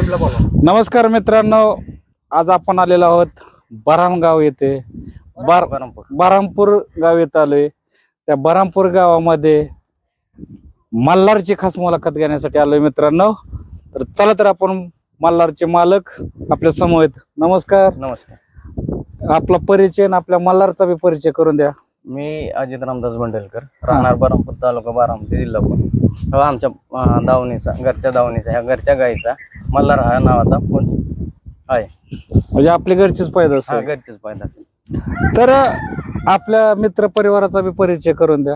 नमस्कार मित्रांनो आज आपण आलेलो आहोत बरामगाव येथे. बार बरमपूर. बरामपूर गाव येथे आलोय. त्या बरामपूर गावामध्ये मल्हारची खास मुलाखत घेण्यासाठी आलोय मित्रांनो. तर चला तर आपण मल्हारचे मालक आपल्यासमोर आहेत. नमस्कार. नमस्ते. आपला परिचय आणि आपल्या मल्हारचा बी परिचय करून द्या. मी अजित रामदास बंडलकर राहणार बरमपूर तालुका बारामती जिल्हा पुणे. हा आमच्या अं, दावणीचा घरच्या दावणीचा ह्या घरच्या गाईचा मल्हार हा नावाचा फोन आहे. म्हणजे आपल्या घरचीच पैदास हा आहे. घरचीच पाहिजे असेल. तर आपल्या मित्र परिवाराचा बी परिचय करून द्या.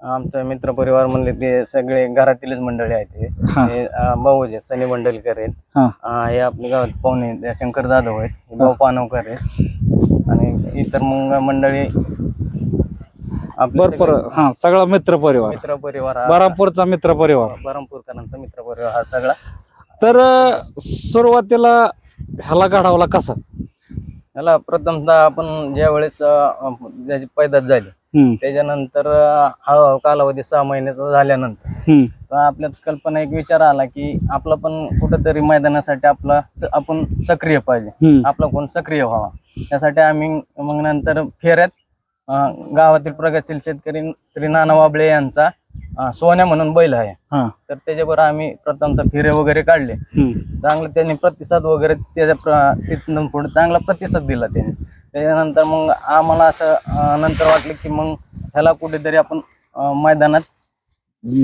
आमचा मित्र परिवार म्हणले ते सगळे घरातीलच मंडळी आहेत हे. हा. हे अं, जे सनी बंडलकर आहेत. हा. अं, हे आपल्या गावात पाहुणे आहेत, शंकर जाधव आहेत हे भाऊ पानवकर आहेत. आणि इतर मग मंडळी आपले भरपूर हा सगळा मित्र परिवार. मित्र परिवार हा- बरामपूरचा मित्र परिवार. बरमपूरकरांचा मित्र परिवार हा सगळा. तर अं, सुरुवातीला ह्याला घडावला कसा? याला प्रथमतः आपण ज्या वेळेस अं, ज्याची पैदास झाली हम्म, त्याच्यानंतर अं, हळूहळू कालावधी सहा महिन्याचा झाल्यानंतर हम्म, तर आपल्यात कल्पना एक विचार आला की आपला पण कुठंतरी मैदानासाठी आपला स- आपण सक्रिय पाहिजे. हम्म, आपला कोण सक्रिय व्हावा. त्यासाठी आम्ही मग नंतर फेऱ्यात गावातील प्रगतशील शेतकरी श्री नाना वाबळे यांचा सोन्या म्हणून बैल आहे. हा, तर त्याच्यावर आम्ही प्रथमतः फेरे वगैरे काढले. हम्म, चांगलं त्यांनी प्रतिसाद वगैरे त्याच्या प्र- तिथून पुढे चांगला प्रतिसाद दिला त्यांनी. त्याच्यानंतर मग आम्हाला असं अं, नंतर वाटलं की मग ह्याला कुठेतरी आपण अं, मैदानात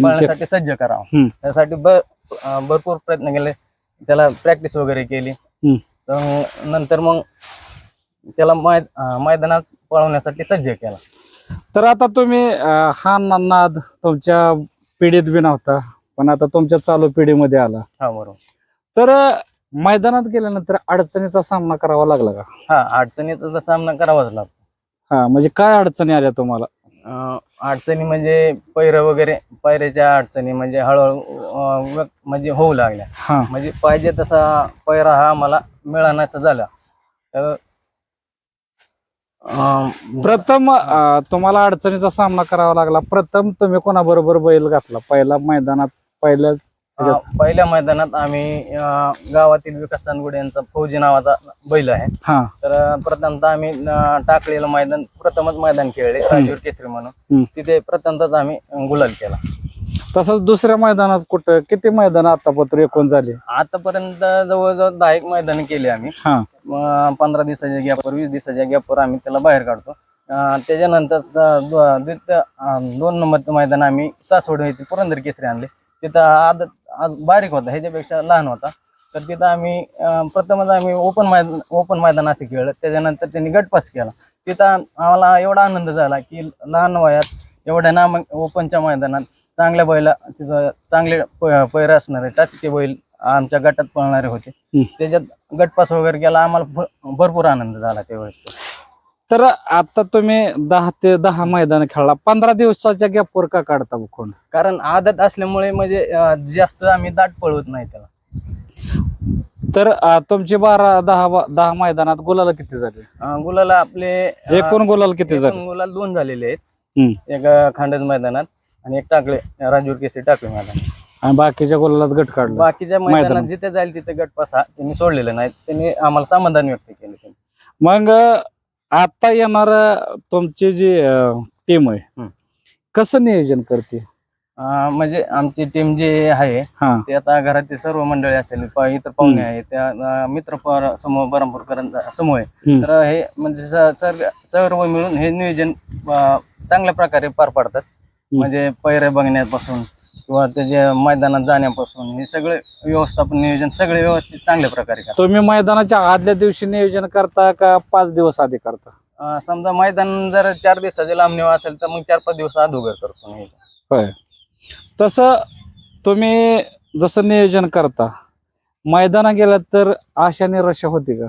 पळण्यासाठी सज्ज करावं. हम्म, त्यासाठी ब अं, भरपूर प्रयत्न केले. त्याला प्रॅक्टिस वगैरे केली. हम्म. तर नंतर मग त्याला मै अं, मैदानात पळवण्यासाठी सज्ज केला. तर आता तुम्ही अं, हा ना- नाद तुमच्या पिढीत बी नव्हता पण आता तुमच्या चालू पिढीमध्ये आला. हा बरोबर. तर अं, मैदानात गेल्यानंतर अडचणीचा सामना करावा लागला का? हा अडचणीचा तर सामना करावाच लागतो. हा म्हणजे काय अडचणी आल्या तुम्हाला? अं, अडचणी म्हणजे पैर वगैरे पैऱ्याच्या अडचणी म्हणजे हळूहळू अं, म्हणजे होऊ लागल्या. हा. म्हणजे पाहिजे तसा पैरा हा मला मिळानासा झाला. तर प्रथम अं, तुम्हाला अडचणीचा सामना करावा लागला. प्रथम तुम्ही कोणाबरोबर बैल घातला? पहिला मैदानात पहिल्या अं, पहिल्या मैदानात आम्ही अं, गावातील विकास चांदगुडे यांचा फौजी नावाचा बैल आहे. हा. तर अं, प्रथमतः आम्ही अं, टाकलेलं मैदान प्रथमच मैदान खेळले राजूर केसरी म्हणून. हम्म. तिथे प्रथमतच आम्ही गुलाल केला. तसंच दुसऱ्या मैदानात कुठं? किती मैदान आतापत्र एकूण झाले? आतापर्यंत जवळजवळ दहा एक मैदान केली आम्ही. हा. पंधरा दिवसाच्या गॅपवर वीस दिवसाच्या गॅपवर आम्ही त्याला बाहेर काढतो. अं, त्याच्यानंतर स- दो- द्वितीय अं, दोन नंबरचं मैदान आम्ही सासवड येथे पुरंदर केसरी आणले. तिथं आदत आज बारीक होता ह्याच्यापेक्षा लहान होता. तर तिथं आम्ही अं, प्रथमच आम्ही ओपन मैदान ओपन मैदान असे खेळलं. त्याच्यानंतर त्यांनी गटपास केला. तिथं आम्हाला एवढा आनंद झाला की लहान वयात एवढ्या नाम ओपनच्या मैदानात चांगल्या बैला तिथं चांगले पैर असणारे टाचके बैल आमच्या गटात पळणारे होते. त्याच्यात गटपास वगैरे केला आम्हाला भरपूर आनंद झाला त्यावेळेस. तर आता तुम्ही दहा ते दहा मैदान खेळला. पंधरा दिवसाच्या गॅपवर का काढता कोण? कारण आदत असल्यामुळे म्हणजे जास्त आम्ही दाट पळवत नाही त्याला. तर तुमचे बारा दहा दहा मैदानात गुलाला किती झाले? गुलाला आपले एकूण गुलाल किती झाले? गुलाल दोन झालेले आहेत. एक खांडज मैदानात. आणि एक टाकले राजूर केसरी टाकले मैदान आणि बाकीच्या गुलालात गट काढला. बाकीच्या मैदानात. जिथे जाईल तिथे गटपास हा त्यांनी सोडलेले नाहीत त्यांनी आम्हाला समाधान व्यक्त केले त्यांनी. मग आता येणार तुमची जी टीम आहे हम्म. कसं नियोजन करते? अं, म्हणजे आमची टीम जी आहे हा. ते आता घरातील सर्व मंडळी असेल प- इतर पाहुणे आहेत त्या अं, मित्र पर समूह बरमपूरकरांचा समूह आहे. हम्म. तर हे म्हणजे स- सर्व सर्व मिळून हे नियोजन अं, चांगल्या प्रकारे पार पाडतात. म्हणजे पैरे बघण्यापासून किंवा त्याच्या मैदानात जाण्यापासून हे सगळे व्यवस्थापन नियोजन सगळे व्यवस्थित चांगल्या प्रकारे करतात. तुम्ही मैदानाच्या आदल्या दिवशी नियोजन करता का पाच दिवस आधी करता? अं, समजा मैदान जर चार दिवसाचे लांबणीव असेल तर मग चार पाच दिवस अगोदर करतो नियोजन. होय. तसं तुम्ही जसं नियोजन करता मैदाना गेलात तर आशा निराशा होती का?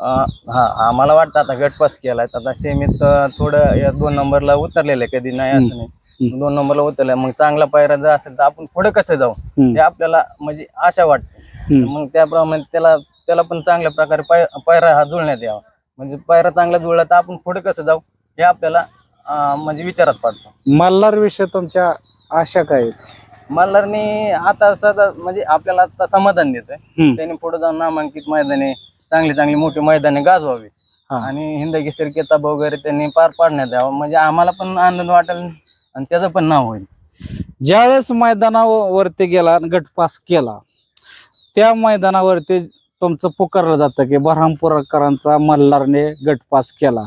अं, हा आम्हाला वाटतं आता गटपास केलाय. आता सेमीत अं, थोडं या दोन नंबरला उतरलेलं आहे कधी नाही असं नाही. दोन नंबरला उतरलं मग चांगला पायरा जर असेल तर आपण पुढे कसं जाऊ. हे आपल्याला म्हणजे आशा वाटते. मग त्याप्रमाणे त्याला त्याला पण चांगल्या प्रकारे पाय पायरा हा जुळण्यात यावा म्हणजे पायरा चांगला जुळला तर आपण पुढे कसं जाऊ हे आपल्याला म्हणजे विचारात पडतं मल्हार विषय तुमच्या आशा काय आहेत? मल्हारनी आता सदा म्हणजे आपल्याला आता समाधान हम्म. त्यांनी पुढे जाऊन नामांकित मैदाने चांगली चांगली मोठी मैदाने गाजवावी. आणि हिंद केसरी किताब वगैरे त्यांनी पार पाडण्यात यावं म्हणजे आम्हाला पण आनंद वाटेल आणि त्याचं पण नाव होईल. ज्यावेळेस मैदानावरती गेला आणि गट पास केला त्या मैदानावरती तुमचं पुकारलं जातं की बऱ्हामपूरकरांचा मल्हारने गट पास केला.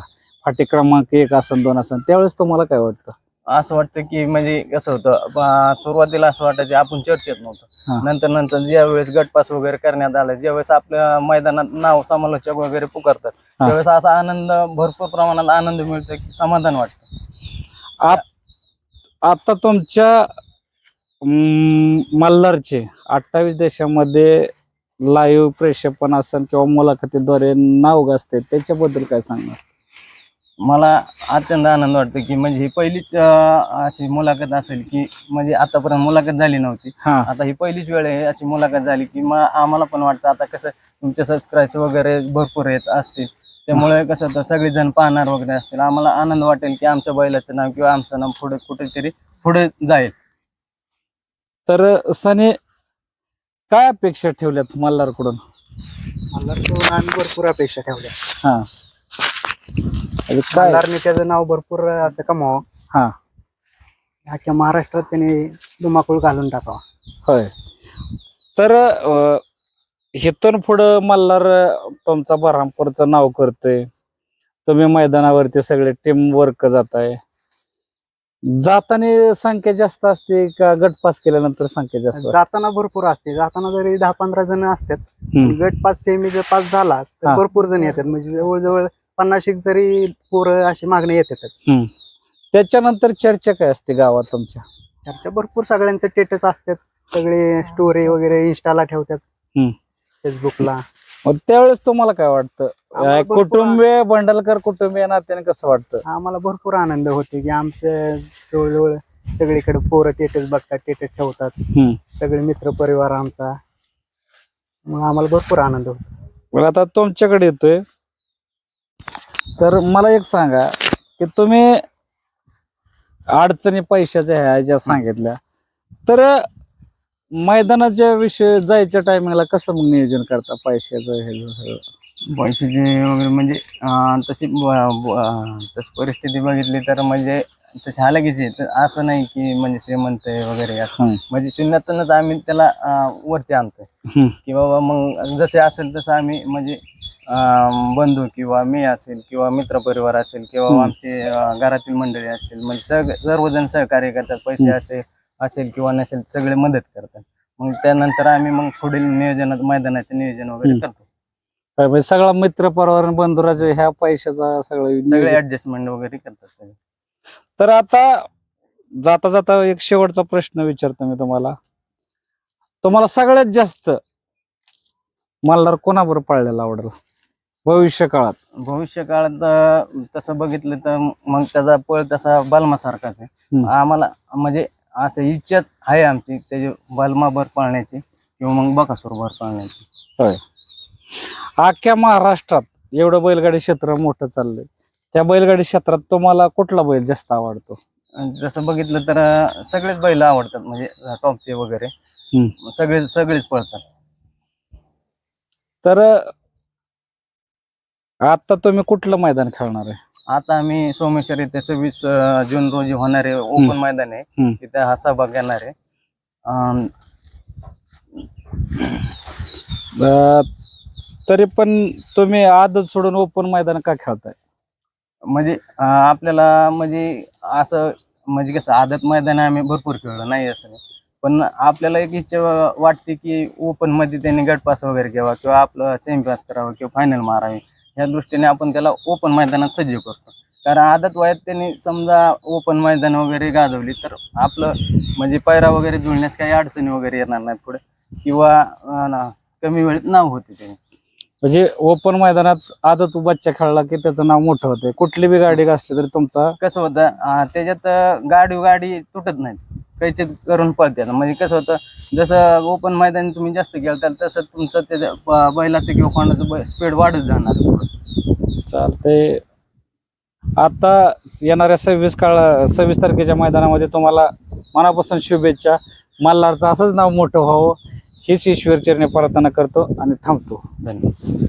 फाटी क्रमांक एक असन दोन असन. त्यावेळेस तुम्हाला काय वाटतं? असं वाटतं की म्हणजे कसं होतं सुरुवातीला असं वाटायचं आपण चर्चेत. नव्हतं. नंतर नंतर ज्या वेळेस गटपास वगैरे करण्यात आलं ज्यावेळेस आपल्या मैदानात नाव समालोचक वगैरे पुकारतात. त्यावेळेस असा आनंद भरपूर प्रमाणात आनंद मिळतो की समाधान वाटतं. आप आता तुमच्या मल्हारचे अठ्ठावीस देशामध्ये लाईव्ह प्रेक्षेपण असेल किंवा मुलाखतीद्वारे नाव गाजते त्याच्याबद्दल काय सांगणार? मला अत्यंत आनंद वाटतो की म्हणजे ही पहिलीच अं, अशी मुलाखत असेल की म्हणजे आतापर्यंत मुलाखत झाली नव्हती. हा. आता ही पहिलीच वेळ आहे अशी मुलाखत झाली की मग आम्हाला पण वाटतं आता कसं तुमचे सबस्क्राईब वगैरे भरपूर येत असतील. त्यामुळे कसं तर सगळेजण पाहणार वगैरे असतील. आम्हाला आनंद वाटेल की आमच्या बैलाचं नाव किंवा आमचं नाव पुढे कुठेतरी पुढे जाईल. तर सने काय अपेक्षा ठेवल्यात मल्हारकडून? मल्हारकडून आम्ही भरपूर अपेक्षा ठेवल्या. हा. काय? मल्हारने त्याचं नाव भरपूर असं कमावं. हा. अख्ख्या महाराष्ट्रात त्याने धुमाकूळ घालून टाकावा. होय. तर अं, इथून पुढं मल्हार तुमचा बऱ्हामपूरचं नाव करतोय. तुम्ही मैदानावरती सगळे टीम वर्क जात आहे जाताना संख्या जास्त असते का गट पास केल्यानंतर संख्या जास्त? जाताना भरपूर असते. जाताना जरी दहा पंधरा जण असतात हम्म. गट पास सेमी जर पास झाला हा. तर भरपूर जण येतात. म्हणजे जवळजवळ पन्नास एक जरी पोरं अशी मागणी येतात. त्याच्यानंतर चर्चा काय असते गावात तुमच्या? चर्चा भरपूर सगळ्यांचे स्टेटस असतात. सगळे स्टोरी वगैरे इंस्टाला ठेवतात. फेसबुकला मग त्यावेळेस तुम्हाला काय वाटतं? आम्हाला अं, भरपूर कुटुंबीय बंडलकर कुटुंबीय नात्याने कसं वाटतं? आम्हाला भरपूर आनंद होते की आमच्या जवळजवळ सगळीकडे पोरं टेटस बघतात टेटस ठेवतात. हम्म. सगळे मित्र परिवार आमचा. मग आम्हाला भरपूर आनंद होतो. मग आता तुमच्याकडे येतोय. तर मला एक सांगा की तुम्ही अडचणी पैशाच्या ह्या ज्या सांगितल्या तर मैदानाच्या विषय जायच्या टायमिंगला कसं मग नियोजन करता पैशाचं हे सगळं? पैशाचे वगैरे म्हणजे अं, तशी ब- ब- अं, तशी परिस्थिती बघितली तर म्हणजे तशी हालाकीची आहे. तर असं नाही की म्हणजे श्रीमंत आहे वगैरे असं. म्हणजे शून्यातूनच आम्ही त्याला अं, वरती आणतोय. की बाबा मग जसे असेल तसं आम्ही म्हणजे अं, बंधू किंवा मी असेल किंवा मित्रपरिवार असेल किंवा. आमचे अं, घरातील मंडळी असतील म्हणजे सग सर्वजण सहकार्य करतात पैसे हम्म. असेल किंवा नसेल सगळे मदत करतात. मग त्यानंतर आम्ही मग पुढील नियोजनात मैदानाचे नियोजन वगैरे. करतो. काय म्हणजे सगळा मित्र परिवार बंधुराजे ह्या पैशाचा सगळं सगळे ऍडजस्टमेंट वगैरे करतात सगळे. तर आता जाता जाता एक शेवटचा प्रश्न विचारतो मी तुम्हाला. तुम्हाला सगळ्यात जास्त मल्हार कोणाबरोबर पाळलेला आवडेल? भविष्य काळात. भविष्य काळात तसं बघितलं तर मग त्याचा पळ तसा बालमासारखाच आहे. आम्हाला म्हणजे असं इच्छा आहे आमची त्याची बालमाभर पाळण्याची किंवा मग बकासूर भर पाळण्याची. होय. अख्ख्या महाराष्ट्रात एवढं बैलगाडी क्षेत्र मोठं चाललंय. त्या बैलगाडी क्षेत्रात तुम्हाला कुठला बैल जास्त आवडतो? आणि जसं बघितलं तर सगळेच बैल आवडतात म्हणजे टॉपचे वगैरे. सगळे सगळेच पळतात. तर आता तुम्ही कुठलं मैदान खेळणार आहे? आता आम्ही सोमेश्वर इथे सव्वीस जून रोजी होणारे ओपन मैदान आहे. तिथे हा सहभाग घेणार आहे. अं, अं, तरी पण तुम्ही आदत सोडून ओपन मैदान का खेळताय? म्हणजे अं, आपल्याला म्हणजे असं म्हणजे कसं आदत मैदान आम्ही भरपूर खेळलो नाही असं नाही. पण आपल्याला एक इच्छा वाटते की ओपनमध्ये त्यांनी गट पास वगैरे घ्यावा किंवा आपलं सेमी पास करावं किंवा फायनल मारावे. ह्या दृष्टीने आपण त्याला ओपन मैदानात सज्ज करतो. कारण आदत वयात त्यांनी समजा ओपन मैदान वगैरे गाजवली तर आपलं म्हणजे पैरा वगैरे जुळण्यास काही अडचणी वगैरे येणार नाहीत पुढे. किंवा कमी वेळेत नाव होते ते म्हणजे ओपन मैदानात आदत बच्चा खेळला की त्याचं नाव मोठं होते. कुठली बी गाडी असली तरी तुमचा कसं होतं त्याच्यात गाडी गाडी तुटत नाहीत. कैचे करून पळतात म्हणजे कसं होतं जसं ओपन मैदान तुम्ही जास्त खेळताल तसं तुमचं त्याचं ब- बैलाचं किंवा कोणाचं स्पीड वाढत जाणार. चालते आता येणाऱ्या सव्वीस काळ सव्वीस तारखेच्या मैदानामध्ये तुम्हाला मनापासून शुभेच्छा. मल्हारचं असंच नाव मोठं व्हावं हीच ईश्वर चरणी प्रार्थना करतो आणि थांबतो. धन्यवाद.